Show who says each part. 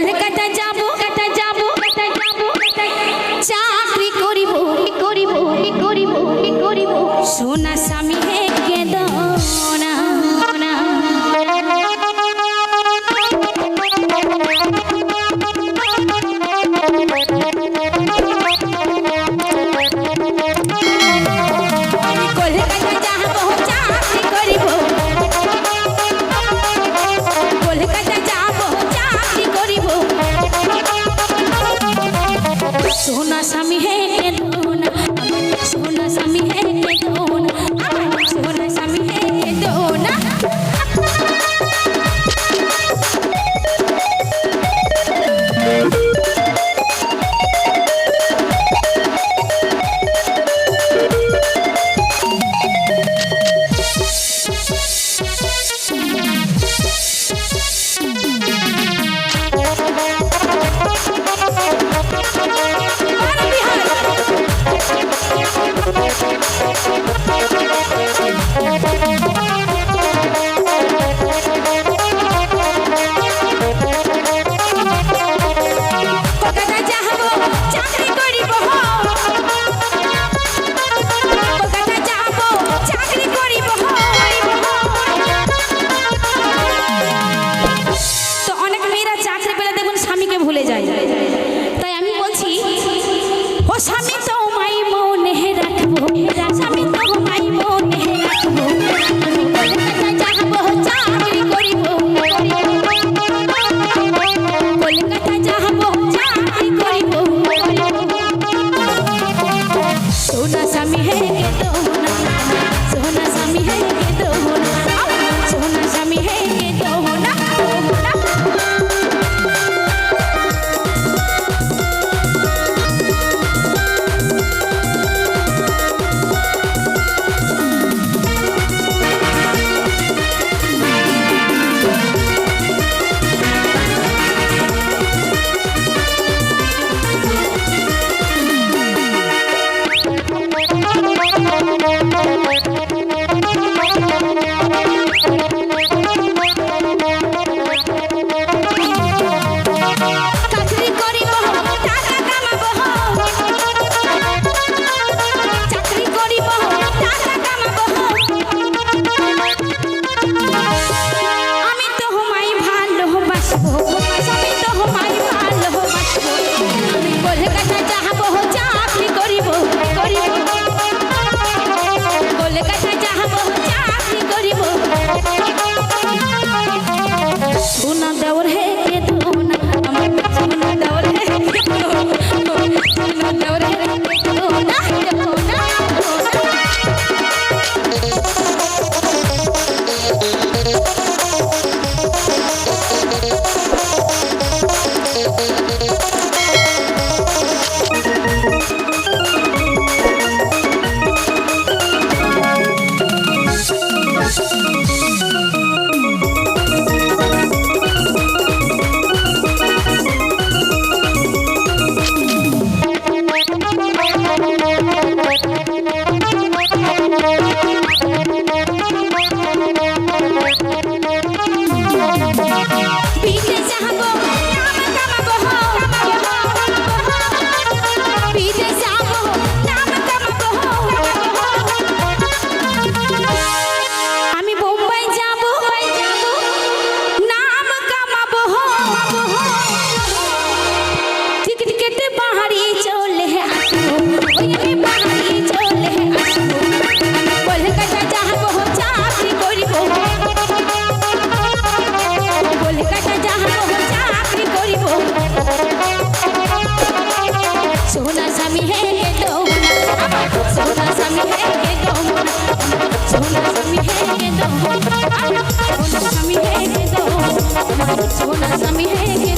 Speaker 1: কলকাতা যাব কাটা I mean. যায় তাই আমি বলছি ও স্বামী তো মাই মনে রাখব স্বামী তো মাই মনে রাখব। সোনা স্বামী হে তো 我们来下 जाओ सोना समी है के जाओ सोना समी है के